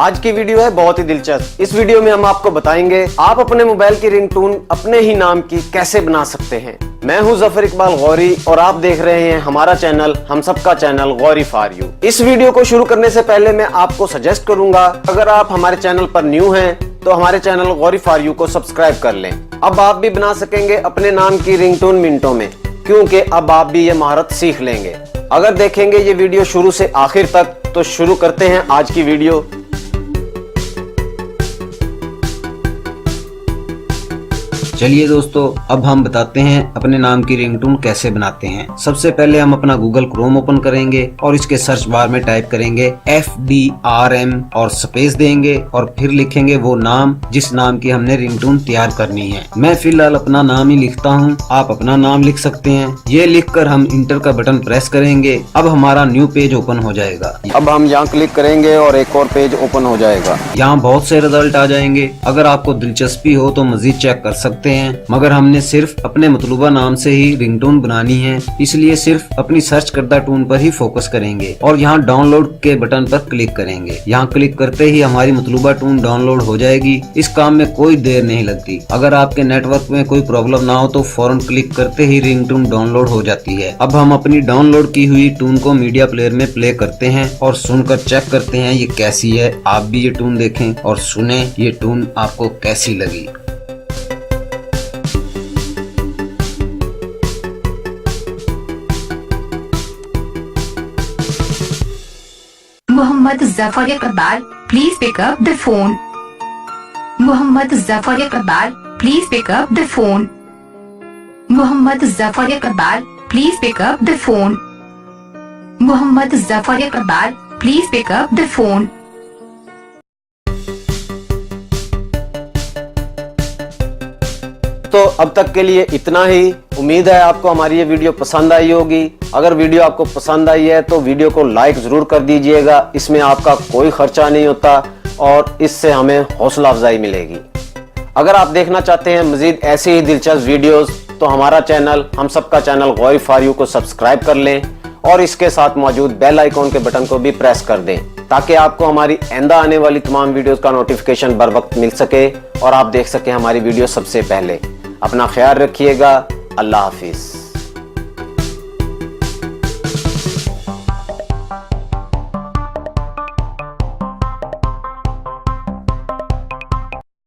आज की वीडियो है बहुत ही दिलचस्प। इस वीडियो में हम आपको बताएँगे, आप अपने मोबाइल की रिंगटोन अपने ही नाम की कैसे बना सकते हैं। मैं हूँ ज़फ़र इकबाल गौरी और आप देख रहे हैं हमारा चैनल, हम सबका चैनल गौरी फॉर यू। इस वीडियो को शुरू करने से पहले मैं आपको सजेस्ट करूँगा, अगर आप हमारे चैनल पर न्यू हैं तो हमारे चैनल गौरी फॉर यू को सब्सक्राइब कर लें। अब आप भी बना सकेंगे अपने नाम की रिंगटोन मिनटों में, क्योंकि अब आप भी ये महारत सीख लेंगे। अगर देखेंगे ये वीडियो शुरू से आखिर तक तो शुरू करते हैं आज की वीडियो। चलिए दोस्तों अब हम बताते हैं अपने नाम की रिंगटोन कैसे बनाते हैं। सबसे पहले हम अपना गूगल क्रोम ओपन करेंगे और इसके सर्च बार में टाइप करेंगे एफ़ डी आर एम और स्पेस देंगे और फिर लिखेंगे वो नाम जिस नाम की हमने रिंगटोन तैयार करनी है। मैं फ़िलहाल अपना नाम ही लिखता हूँ। आप अपना नाम लिख सकते हैं। ये लिखकर हम इंटर का बटन प्रेस करेंगे। अब हमारा न्यू पेज ओपन हो जाएगा। अब हम यहाँ क्लिक करेंगे और एक और पेज ओपन हो जाएगा। यहाँ बहुत से रिज़ल्ट आ जाएँगे। अगर आपको दिलचस्पी हो तो मजीद चेक कर सकते हैं, मगर हमने सिर्फ़ अपने मतलूबा नाम से ही रिंगटोन बनानी है, इसलिए सिर्फ़ अपनी सर्च करदा टून पर ही फोकस करेंगे और यहाँ डाउनलोड के बटन पर क्लिक करेंगे। यहाँ क्लिक करते ही हमारी मतलूबा टून डाउनलोड हो जाएगी, इस काम में कोई देर नहीं लगती। अगर आपके नेटवर्क में कोई प्रॉब्लम ना हो तो फ़ौरन क्लिक करते ही रिंग डाउनलोड हो जाती है। अब हम अपनी डाउनलोड की हुई टून को मीडिया प्लेयर में प्ले करते हैं और सुनकर चेक करते हैं ये कैसी है। आप भी ये टून देखें और सुने ये टून आपको कैसी लगी। Muhammad Zafar Iqbal, please pick up the phone. Muhammad Zafar Iqbal, please pick up the phone. Muhammad Zafar Iqbal, please pick up the phone. Muhammad Zafar Iqbal, please pick up the phone. तो अब तक के लिए इतना ही। उम्मीद है आपको हमारी ये वीडियो पसंद आई होगी। अगर वीडियो आपको पसंद आई है तो वीडियो को लाइक ज़रूर कर दीजिएगा। इसमें आपका कोई खर्चा नहीं होता और इससे हमें हौसला अफजाई मिलेगी। अगर आप देखना चाहते हैं मजीद ऐसी ही दिलचस्प वीडियोस तो हमारा चैनल, हम सबका चैनल गौरी फॉर यू को सब्सक्राइब कर लें और इसके साथ मौजूद बेल आइकॉन के बटन को भी प्रेस कर दें, ताकि आपको हमारी आइंदा आने वाली तमाम वीडियोस का नोटिफिकेशन बर वक्त मिल सके और आप देख सकें हमारी वीडियो सबसे पहले। अपना ख्याल रखिएगा। अल्लाह हाफिज़।